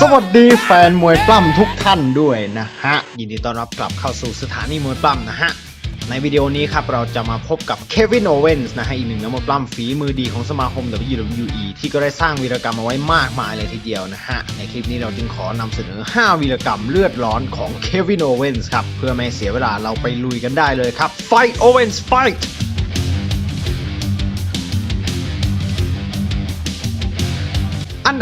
สวัสดีแฟนมวยปล้ำทุกท่านด้วยนะฮะ ยินดีต้อนรับกลับเข้าสู่สถานีมวยปล้ำนะฮะ ในวิดีโอนี้ครับ เราจะมาพบกับเควินโอเวนส์นะฮะ อีกหนึ่งนักมวยปล้ำฝีมือดีของสมาคม WWE ที่ก็ได้สร้างวีรกรรมเอาไว้มากมายเลยทีเดียวนะฮะ ในคลิปนี้เราจึงขอนำเสนอ 5 วีรกรรมเลือดร้อนของเควินโอเวนส์ครับ เพื่อไม่เสียเวลาเราไปลุยกันได้เลยครับ Fight Owens Fight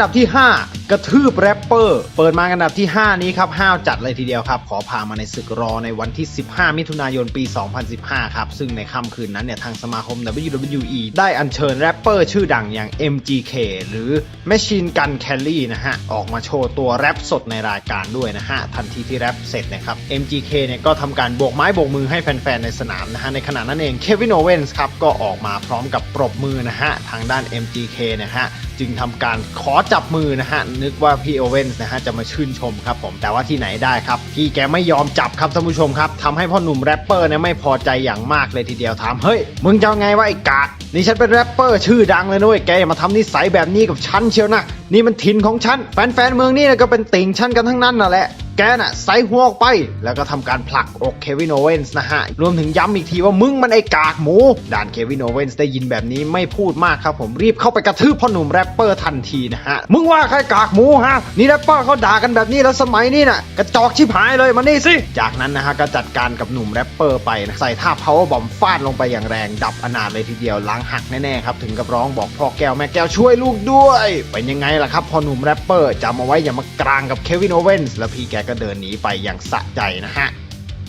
ดับที่ 5 กระทืบแรปเปอร์ เปิดมาอันดับที่ 5 นี้ครับห้าวจัดเลยทีเดียวครับ ขอพามาในศึกรอในวันที่ 15 มิถุนายนปี 2015 ครับ ซึ่งในค่ำคืนนั้นเนี่ยทางสมาคม WWE ได้อัญเชิญแรปเปอร์ชื่อดังอย่าง MGK หรือ Machine Gun Kelly นะฮะ ออกมาโชว์ตัวแรปสดในรายการด้วยนะฮะ ทันทีที่แรปเสร็จนะครับ MGK เนี่ยก็ทำการโบกไม้โบกมือให้แฟนๆ ในสนามนะฮะ ในขณะนั้นเองเควินโอเวนส์ครับก็ออกมาพร้อมกับปรบมือนะฮะทางด้าน MGK นะฮะจึงทำการขอจับมือนะฮะนึกว่าพี่โอเวนส์นะฮะจะมาชื่นชมครับผมแต่ว่าที่ไหนได้ครับพี่แกไม่ยอมจับครับท่านผู้ชมครับทำให้พ่อหนุ่มแรปเปอร์เนี่ยไม่พอใจอย่างมากเลยทีเดียวถามเฮ้ยมึงจะไงวะไอ้กากนี่ฉันเป็นแรปเปอร์ชื่อดังเลยนุ้ยแกอย่ามาทำนิสัยแบบนี้กับฉันเชียวนะนี่มันถิ่นของฉัน แฟนๆเมืองนี่นะก็เป็นติ่งฉันกันทั้งนั้นน่ะแหละ แกน่ะใส่หัวออกไป แล้วก็ทำการผลักอกเควินโอเวนส์นะฮะ รวมถึงย้ำอีกทีว่ามึงมันไอ้กากหมู ด่านเควินโอเวนส์ได้ยินแบบนี้ไม่พูดมากครับผมรีบเข้าไปกระทืบพ่อหนุ่มแรปเปอร์ทันทีนะฮะ มึงว่าใครกากหมูฮะ นี่แรปเปอร์เขาด่ากันแบบนี้แล้วสมัยนี้น่ะกระจอกชิบหายเลยมานี่สิ จากนั้นนะฮะก็จัดการกับหนุ่มแรปเปอร์ไปนะใส่ท่า power bomb ฟาดลงไปอย่างแรงดับอนาถเลยทีเดียวล้างหักแน่ๆครับถึงกับร้องบอกพ่อแก้วแม่แก้วช่วยลูกด้วยเป็นยังไงล่ะครับ พอหนุ่มแรปเปอร์จำเอาไว้อย่ามากลางกับเควินโอเวนส์แล้วพี่แกก็เดินหนีไปอย่างสะใจนะฮะ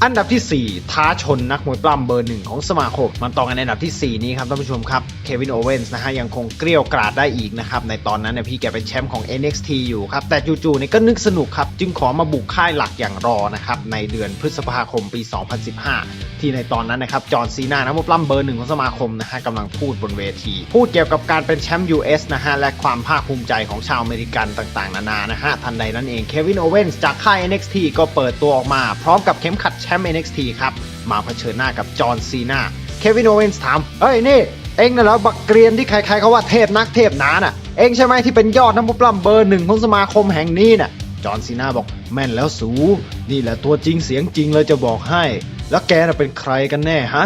อันดับที่ 4 ท้าชนนักมวยปล้ำเบอร์หนึ่งของสมาคมมันต่อกันในอันดับทีสี่ 4 นี้ครับท่านผู้ชมครับเควินโอเวนส์นะฮะยังคงเกลี้ยวกราดได้อีกนะครับ ในตอนนั้นเนี่ยพี่แกเป็นแชมป์ของ NXT อยู่ครับ แต่จู่ๆเนี่ยก็นึกสนุกครับ จึงขอมาบุกค่ายหลักอย่างรอนะครับ ในเดือนพฤษภาคมปี 2015 ที่ในตอนนั้นนะครับ จอห์นซีนานักมวยปล้ำเบอร์หนึ่งของสมาคมนะฮะกำลังพูดบนเวที พูดเกี่ยวกับการเป็นแชมป์ US นะฮะและความภาคภูมิใจของชาวอเมริกันต่างๆ นานานะฮะทันใดนั้นเองเควินโอเวนส์จากค่าย NXT ก็เปิดตัวออกมา พร้อมกับเข็มขัดแชมป์ NXT ครับ มาเผชิญหน้ากับจอห์นซีนาเควินโอเวนส์ถามเอ้ยนี่ เองน่ะเหรอบักเกรียนที่ใครๆเขาว่าเทพนักเทพหนาน่ะ เองใช่ไหมที่เป็นยอดนักมวยปล้ำเบอร์หนึ่งของสมาคมแห่งนี้น่ะ จอห์นซีนาบอกแม่นแล้วสู นี่แหละตัวจริงเสียงจริงเลยจะบอกให้ แล้วแกน่ะเป็นใครกันแน่ฮะ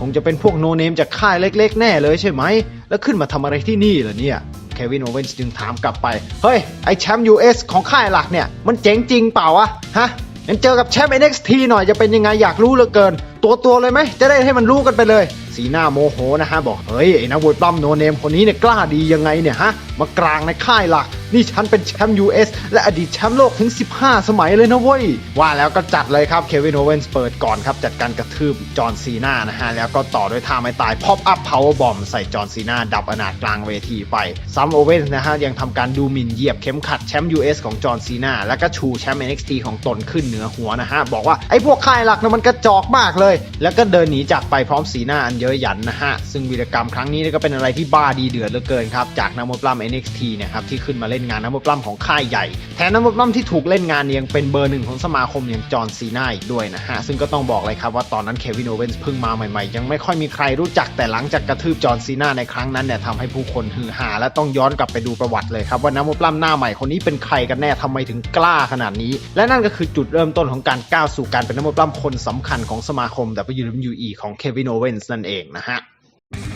คงจะเป็นพวกโนเนมจากค่ายเล็ก ๆ แน่เลยใช่ไหม แล้วขึ้นมาทำอะไรที่นี่ล่ะเนี่ยเควินโอเวนส์จึงถามกลับไป เฮ้ย ไอแชมป์ US ของค่ายหลักเนี่ย มันเจ๋งจริงเปล่าวะ ฮะ งั้นเจอกับแชมป์ NXT หน่อยจะเป็นยังไงอยากรู้เหลือเกิน ตัวตัวเลยไหมจะได้ให้มันรู้กันไปเลย สีหน้าโมโหนะฮะบอกเฮ้ยไอ้นักบวยปล้ำโนเนมคนนี้เนี่ยกล้าดียังไงเนี่ยฮะมากลางในค่ายหลัก นี่ฉันเป็นแชมป์ US และอดีตแชมป์โลกถึง 15 สมัยเลยนะเว้ย ว่าแล้วก็จัดเลยครับ เควินโอเวนส์เปิดก่อนครับ จัดการกระทืบจอห์นซีนานะฮะ แล้วก็ต่อด้วยท่าไม้ตายพอปอัพพาวเวอร์บอมใส่จอห์นซีนาดับอนาถกลางเวทีไป ซัมโอเวนส์นะฮะ ยังทำการดูหมิ่นเหยียบเข็มขัดแชมป์ US ของจอห์นซีนาแล้วก็ชูแชมป์ NXT ของตนขึ้นเหนือหัวนะฮะบอกว่าไอ้พวกค่ายหลักนะมันกระจอกมากเลย แล้วก็เดินหนีจากไปพร้อมสีหน้าอันเย้ยหยันนะฮะซึ่งวีรกรรมครั้งนี้ก็เป็นอะไรที่บ้าดีเดือดเหลือเกินครับจากนักมวยปล้ำ NXT นี่ยครับที่ขึ้นมาเล่นงานนักมวยปล้ำของค่ายใหญ่ แถมนักมวยปล้ำที่ถูกเล่นงานยังเป็นเบอร์หนึ่งของสมาคมอย่างจอห์นซีนาอีกด้วยนะฮะ ซึ่งก็ต้องบอกเลยครับว่าตอนนั้นเควินโอเวนส์เพิ่งมาใหม่ๆ ยังไม่ค่อยมีใครรู้จักแต่หลังจากกระทืบจอห์นซีนาในครั้งนั้นเนี่ยทำให้ผู้คนฮือฮาและต้องย้อนกลับไปดูประวัติเลยครับว่านักมวยปล้ำหน้าใหม่คนนี้เป็นใครกันแน่ทำไมถึงกล้าขนาดนี้ และนั่นก็คือจุดเริ่มต้นของการก้าวสู่การเป็นนักมวยปล้ำคนสำคัญของสมาคม WWE ของเควินโอเวนส์นั่นเองนะฮะ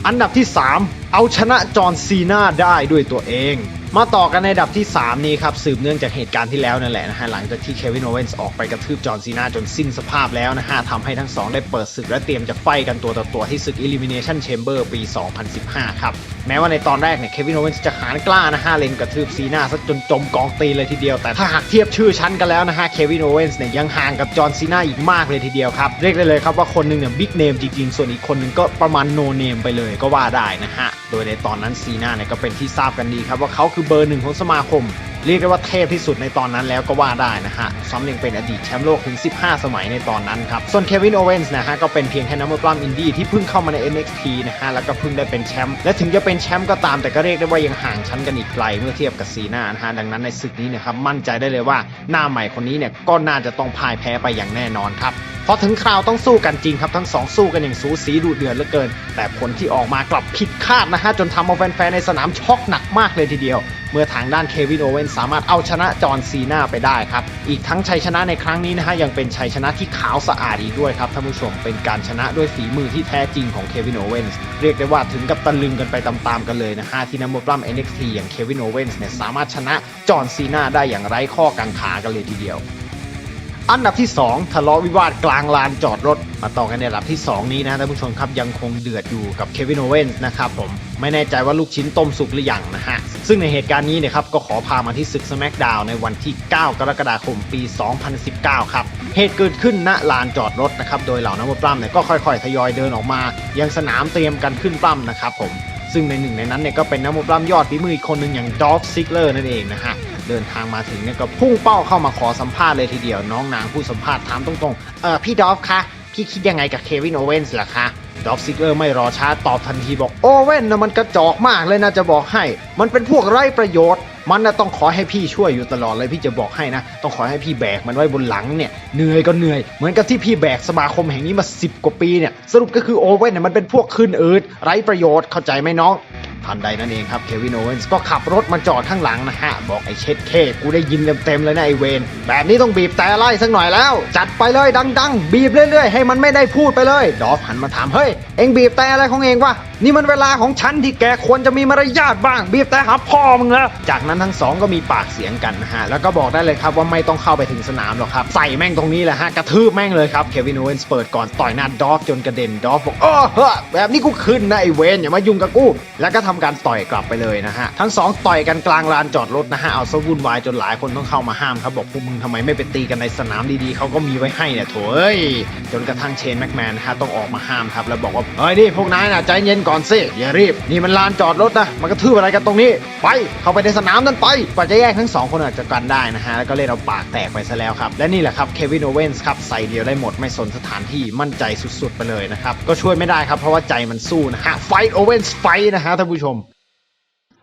อันดับที่ 3 เอาชนะจอห์นซีนาได้ด้วยตัวเอง มาต่อกันในดับที่ 3 นี้ครับ สืบเนื่องจากเหตุการณ์ที่แล้วนั่นแหละนะฮะ หลังจากที่เควินโอเวนส์ออกไปกระทืบจอห์นซีนาจนสิ้นสภาพแล้วนะฮะทำให้ทั้งสองได้เปิดศึกและเตรียมจะไฟกันตัวต่อตัวที่ศึก Elimination Chamber ปี 2015 ครับ แม้ว่าในตอนแรกเนี่ยเควินโอเวนส์จะหานกล้านะฮะเล็งกระทืบซีนาซะจนจมกองตีเลยทีเดียว แต่ถ้าหากเทียบชื่อชั้นกันแล้วนะฮะเควินโอเวนส์เนี่ยยังห่างกับจอห์นซีนาอีกมากเลยทีเดียวครับเรียกได้เลยครับว่าคนหนึงเนี่ยบิ๊กเนมจริงๆส่วนอีกคนนึงก็ประมาณโนเนมไปเลยก็ว่าได้นะฮะโดยในตอนนั้นซีนาเนี่ยก็เป็นที่ทราบกันดีครับว่าเขาคือเบอร์หนึ่งของสมาคม เรียกได้ว่าเทพที่สุดในตอนนั้นแล้วก็ว่าได้นะฮะซ้ำยังเป็นอดีตแชมป์โลกถึง 15 สมัยในตอนนั้นครับ ส่วนเควินโอเวนส์นะฮะก็เป็นเพียงแค่นักมวยปล้ำอินดี้ที่เพิ่งเข้ามาใน NXT นะฮะแล้วก็เพิ่งได้เป็นแชมป์และถึงจะเป็นแชมป์ก็ตามแต่ก็เรียกได้ว่ายังห่างชั้นกันอีกไกลเมื่อเทียบกับซีนานะฮะดังนั้นในศึกนี้นี่ยครับมั่นใจได้เลยว่าหน้าใหม่คนนี้เนี่ยก็น่าจะต้องพ่ายแพ้ไปอย่างแน่นอนครับพอถึงคราวต้องสู้กันจริงครับทั้งสองสู้กันอย่างสูสีดูเดือดเหลือเกิน แต่ผลที่ออกมากลับผิดคาดนะฮะจนทำเอาแฟนๆในสนามช็อกหนักมากเลยทีเดียว เมื่อทางด้านเควินโอเวนสามารถเอาชนะจอห์นซีนาไปได้ครับ อีกทั้งชัยชนะในครั้งนี้นะฮะยังเป็นชัยชนะที่ขาวสะอาดอีกด้วยครับท่านผู้ชมเป็นการชนะด้วยฝีมือที่แท้จริงของเควินโอเวนส์เรียกได้ว่าถึงกับตะลึงกันไปตามๆกันเลยนะฮะที่นักมวยปล้ำ NXT อย่างเควินโอเวนส์เนี่ยสามารถชนะจอห์นซีนาได้อย่างไร้ข้อกังขากันเลยทีเดียวอันดับที่ 2 ทะเลาะวิวาทกลางลานจอดรถ มาต่อกันในอันดับที่ 2 นี้นะท่านผู้ชมครับยังคงเดือดอยู่กับเควินโอเวนส์นะครับผม ไม่แน่ใจว่าลูกชิ้นต้มสุกหรือยังนะฮะ ซึ่งในเหตุการณ์นี้เนี่ยครับก็ขอพามาที่ศึก SmackDown ในวันที่ 9 กรกฎาคมปี 2019 ครับ เหตุเกิดขึ้นณลานจอดรถนะครับ โดยเหล่านักมวยปล้ำเนี่ยก็ค่อยๆ ทยอยเดินออกมา ยังสนามเตรียมกันขึ้นปล้ำนะครับผม ซึ่งในหนึ่งในนั้นเนี่ยก็เป็นนักมวยปล้ำยอดฝีมืออีกคนหนึ่งอย่างดอฟซิกเลอร์นั่นเองนะฮะ เดินทางมาถึงเนี่ยก็พุ่งเป้าเข้ามาขอสัมภาษณ์เลยทีเดียวน้องนางผู้สัมภาษณ์ถามตรงๆ เออพี่ดอฟคะ พี่คิดยังไงกับเควินโอเวนส์ล่ะคะ ดอฟซิกเลอร์ไม่รอช้าตอบทันทีบอกโอเว่นนะมันกระจอกมากเลยนะจะบอกให้ มันเป็นพวกไร้ประโยชน์ มันนะต้องขอให้พี่ช่วยอยู่ตลอดเลยพี่จะบอกให้นะ ต้องขอให้พี่แบกมันไว้บนหลังเนี่ยเหนื่อยก็เหนื่อยเหมือนกับที่พี่แบกสมาคมแห่งนี้มา 10 กว่าปีเนี่ยสรุปก็คือโอเว่นเนี่ยมันเป็นพวกขึ้นอืดไร้ประโยชน์เข้าใจไหมน้อง ทันใดนั่นเองครับเควินโอเวนส์ก็ขับรถมาจอดข้างหลังนะฮะ บอกไอ้เช็ดเคกูได้ยินเต็มๆเลยนะไอเวนแบบนี้ต้องบีบแต่ไล่สักหน่อยแล้ว จัดไปเลยดัง ๆ บีบเรื่อยๆ ให้มันไม่ได้พูดไปเลย ดอฟหันมาถามเฮ้ยเอ็งบีบแต่อะไรของเองวะนี่มันเวลาของฉันที่แกควรจะมีมารยาทบ้าง บีบแต่หาพ่อมึงแล้วจากนั้นทั้งสองก็มีปากเสียงกันนะฮะแล้วก็บอกได้เลยครับว่าไม่ต้องเข้าไปถึงสนามหรอกครับใส่แม่งตรงนี้แหละฮะกระทืบแม่งเลยครับเควินโอเวนส์เปิดก่อนต่อยหน้าดอฟจนกระเด็นดอฟบอกเออแบบนี้กูขึ้นนะไอเวนอย่ามายุ่งกับกูแล้วก็ทำการต่อยกลับไปเลยนะฮะ ทั้งสองต่อยกันกลางลานจอดรถนะฮะ เอาซะวุ่นวายจนหลายคนต้องเข้ามาห้ามครับ บอกพวกมึงทำไมไม่ไปตีกันในสนามดีๆเขาก็มีไว้ให้เนี่ยโถเอ้ย จนกระทั่งเชนแม็กแมนนะฮะต้องออกมาห้ามครับ แล้วบอกว่า เฮ้ยนี่พวกนายนะใจเย็นก่อนสิอย่ารีบ นี่มันลานจอดรถนะมันกระทืบอะไรกันตรงนี้ ไปเข้าไปในสนามนั้นไปกว่าจะแยกทั้งสองคนออกจากกันได้นะฮะแล้วก็เล่นเอาปากแตกไปซะแล้วครับและนี่แหละครับเควินโอเวนส์ครับใส่เดียวได้หมดไม่สนสถานที่มั่นใจสุดๆไปเลยนะครับก็ช่วยไม่ได้ครับเพราะว่าใจมันสู้นะฮะไฟโอเวนส์ไฟนะฮะท่านผู้ชม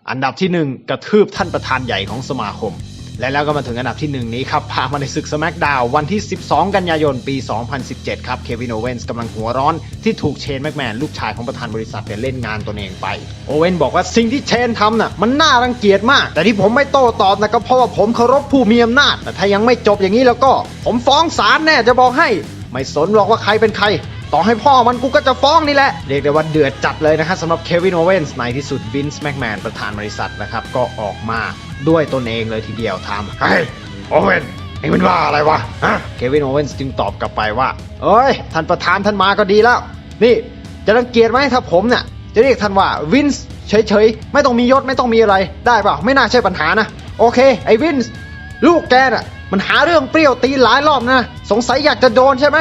อันดับที่ 1 กระทืบท่านประธานใหญ่ของสมาคม และแล้วก็มาถึงอันดับที่ 1 นี้ครับ พามาในศึกสมักดาววันที่ 12 กันยายนปี 2017 ครับ เควินโอเวนส์กำลังหัวร้อนที่ถูกเชนแม็กแมนลูกชายของประธานบริษัทเนี่ยเล่นงานตนเองไป โอเวนบอกว่าสิ่งที่เชนทำน่ะมันน่ารังเกียจมาก แต่ที่ผมไม่โต้ตอบนะก็เพราะว่าผมเคารพผู้มีอำนาจ แต่ถ้ายังไม่จบอย่างนี้แล้วก็ ผมฟ้องศาลแน่จะบอกให้ ไม่สนหรอกว่าใครเป็นใคร ต่อให้พ่อมันกูก็จะฟ้องนี่แหละ เรียกได้ว่าเดือดจัดเลยนะฮะสำหรับเควินโอเวนส์ในที่สุดวินส์แม็กแมนประธานบริษัทนะครับก็ออกมาด้วยตนเองเลยทีเดียวถามเฮ้ยโอเวนเอ็งเป็นว่าอะไรวะฮะเควินโอเวนส์จึงตอบกลับไปว่าเอ้ย ท่านประธานท่านมาก็ดีแล้ว นี่จะรังเกียจไหมถ้าผมเนี่ยจะเรียกท่านว่าวินส์เฉยๆ ไม่ต้องมียศไม่ต้องมีอะไรได้เปล่าไม่น่าใช่ปัญหานะ โอเค ไอ้วินส์ลูกแกน่ะ มันหาเรื่องเปรี้ยวตีหลายรอบนะ สงสัยอยากจะโดนใช่ไหม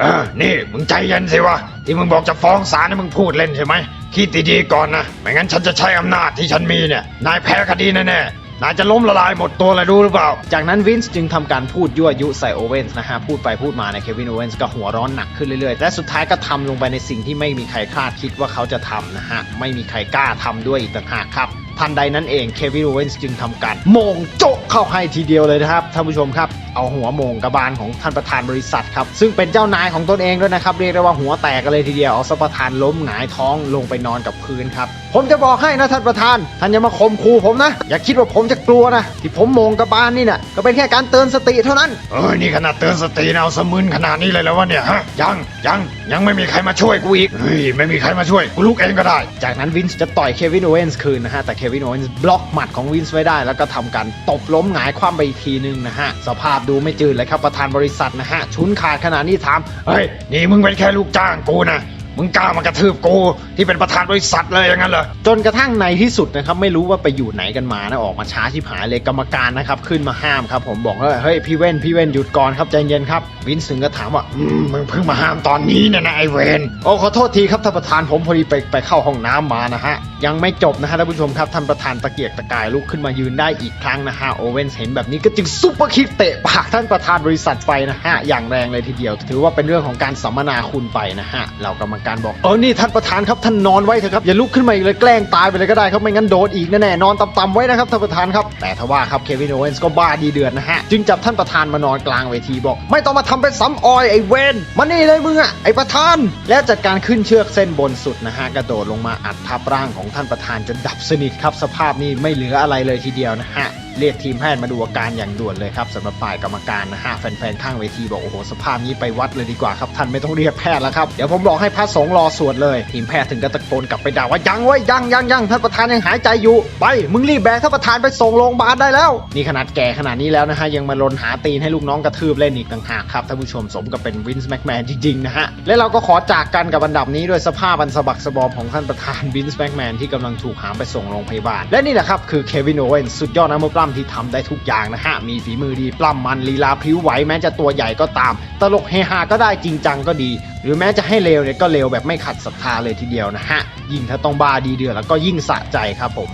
เออ นี่มึงใจเย็นสิวะ ที่มึงบอกจะฟ้องศาลนี่มึงพูดเล่นใช่ไหม คิดดีๆก่อนนะ ไม่งั้นฉันจะใช้อำนาจที่ฉันมีเนี่ย นายแพ้คดีแน่ๆ นายจะล้มละลายหมดตัวเลยรู้หรือเปล่า จากนั้นวินส์จึงทำการพูดยั่วยุใส่โอเวนส์นะฮะ พูดไปพูดมาในเควินโอเวนส์ก็หัวร้อนหนักขึ้นเรื่อยๆ และสุดท้ายก็ทำลงไปในสิ่งที่ไม่มีใครคาดคิดว่าเขาจะทำนะฮะ ไม่มีใครกล้าทำด้วยอีกต่างหากครับ ทันใดนั้นเองเควินโอเวนส์จึงทำการโมงโจ๊ะเข้าให้ทีเดียวเลยนะครับท่านผู้ชมครับ เอาหัวโมงกระบาลของท่านประธานบริษัทครับซึ่งเป็นเจ้านายของตนเองด้วยนะครับเรียกได้ว่าหัวแตกกันเลยทีเดียวเอาสประธานล้มหงายท้องลงไปนอนกับพื้นครับผมจะบอกให้นะท่านประธานท่านอย่ามาข่มขู่ผมนะ อย่าคิดว่าผมจะกลัวนะ ที่ผมโมงกระบาลนี่น่ะก็เป็นแค่การเตือนสติเท่านั้นเออนี่ขนาดเตือนสตินะเอาสมึนขนาดนี้เลยแล้ววะเนี่ยฮะยังยังยังไม่มีใครมาช่วยกูอีกเฮ้ยไม่มีใครมาช่วยกูลุกเองก็ได้ จากนั้นวินส์จะต่อยเควินโอเวนส์คืนนะฮะแต่เควินโอเวนส์บล็อกหมัดของวินส์ไว้ได้ แล้วก็ทำการตบล้มหงายคว่ำไปอีกทีนึงนะฮะ สภาพดูไม่จืดเลยครับประธานบริษัทนะฮะ ชุนขาดขนาดนี้ถาม เฮ้ย นี่มึงเป็นแค่ลูกจ้างกูนะ มึงกล้ามากระทืบกูที่เป็นประธานบริษัทเลยอย่างนั้นเหรอ จนกระทั่งในที่สุดนะครับไม่รู้ว่าไปอยู่ไหนกันมานะออกมาช้าชิบหายเลยกรรมการนะครับขึ้นมาห้ามครับผมบอกว่าเฮ้ยพี่เว้นพี่เว้นหยุดก่อนครับใจเย็นครับวินสึงก็ถามว่าอืมมึงเพิ่งมาห้ามตอนนี้เนี่ยนะไอเวนโอ้ขอโทษทีครับท่านประธานผมพอดีไปไปเข้าห้องน้ำมานะฮะยังไม่จบนะฮะท่านผู้ชมครับท่านประธานตะเกียกตะกายลุกขึ้นมายืนได้อีกครั้งนะฮะโอเวนเห็นแบบนี้ก็จึงซุปเปอร์คิกเตะปากท่านประธานบริษัทไปนะฮะอย่างแรงเลยทีเดียว ถือว่าเป็นเรื่องของการสัมมนาคุณไปนะฮะเหล่ากรรมการบอกเออนี่ท่านประธานครับท่านนอนไว้เถอะครับอย่าลุกขึ้นมาอีกเลยแกล้งตายไปเลยก็ได้ครับไม่งั้นโดนอีกแน่ๆนอนต่ำๆไว้นะครับท่านประธานครับแต่ทว่าครับเควินโอเวนส์ก็บ้าดีเดือดนะฮะจึงจับท่านประธานมานอนกลางเวทีบอก ไม่ต้องมาทำเป็นซ้ำออยไอ้เวนมานี่เลยมึงอะไอ้ประธาน แล้วจัดการขึ้นเชือกเส้นบนสุดนะฮะกระโดดลงมาอัดทับร่างของท่านประธานจนดับสนิทครับสภาพนี้ไม่เหลืออะไรเลยทีเดียวนะฮะ เรียกทีมแพทย์มาดูอาการอย่างด่วนเลยครับสำหรับฝ่ายกรรมการนะฮะแฟนๆข้างเวทีบอกโอ้โหสภาพนี้ไปวัดเลยดีกว่าครับท่านไม่ต้องเรียกแพทย์แล้วครับเดี๋ยวผมบอกให้พระสงฆ์รอสวดเลยทีมแพทย์ถึงกับตะโกนกลับไปด่าว่ายังเว้ยังยังยังท่านประธานยังหายใจอยู่ไปมึงรีบแบกท่านประธานไปส่งโรงพยาบาลได้แล้วนี่ขนาดแก่ขนาดนี้แล้วนะฮะยังมาลนหาตีนให้ลูกน้องกระทืบเล่นอีกต่างหากครับท่านผู้ชมสมกับเป็นวินส์แม็กแมนจริงๆนะฮะและเราก็ขอจากกันกับอันดับนี้ด้วยสภาพอันสะบักสะบอมของท่านประธานวินส์แม็กแมนที่กำลังถูกหามไปส่งโรงพยาบาลและนี่แหละครับคือเควินโอเวนสุดยอดนักมวยปล้ำที่ทำได้ทุกอย่างนะฮะ มีฝีมือดีปล้ำมันลีลาพริ้วไหวแม้จะตัวใหญ่ก็ตาม ตลกเฮฮาก็ได้จริงจังก็ดี หรือแม้จะให้เลวเนี่ยก็เลวแบบไม่ขัดศรัทธาเลยทีเดียวนะฮะ ยิ่งถ้าต้องบ้าดีเดือดแล้วก็ยิ่งสะใจครับผม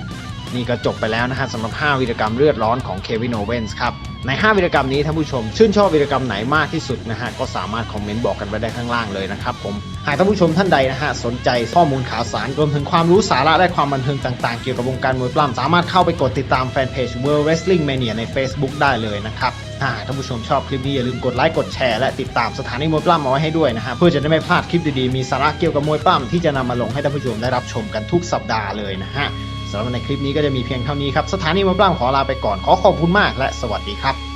นี่ก็จบไปแล้วนะฮะสำหรับ 5วิรกรรมเลือดร้อนของเควินโอเวนส์ครับใน 5วิรกรรมนี้ท่านผู้ชม ชื่นชอบวิรกรรมไหนมากที่สุดนะฮะก็สามารถคอมเมนต์บอกกันไว้ได้ข้างล่างเลยนะครับผมหากท่านผู้ชมท่านใดนะฮะสนใจข้อมูลข่าวสารรวมถึงความรู้สาระและความบันเทิงต่างๆ เกี่ยวกับวงการมวยปล้ำสามารถเข้าไปกดติดตามแฟนเพจ World Wrestling Mania ใน Facebook ได้เลยนะครับถ้าหากท่านผู้ชมชอบคลิปนี้อย่าลืมกดไลค์กดแชร์และติดตามสถานีมวยปล้ำเอาไว้ให้ด้วยนะฮะเพื่อจะได้ไม่พลาดคลิปดีๆมีสาระเกี่ยวกับมวยปล้ำที่จะนำมาลงให้ท่านผู้ชมได้รับชมกันทุกสัปดาห์เลยนะฮะ สำหรับในคลิปนี้ก็จะมีเพียงเท่านี้ครับ สถานีมวยปล้ำขอลาไปก่อน ขอขอบคุณมากและสวัสดีครับ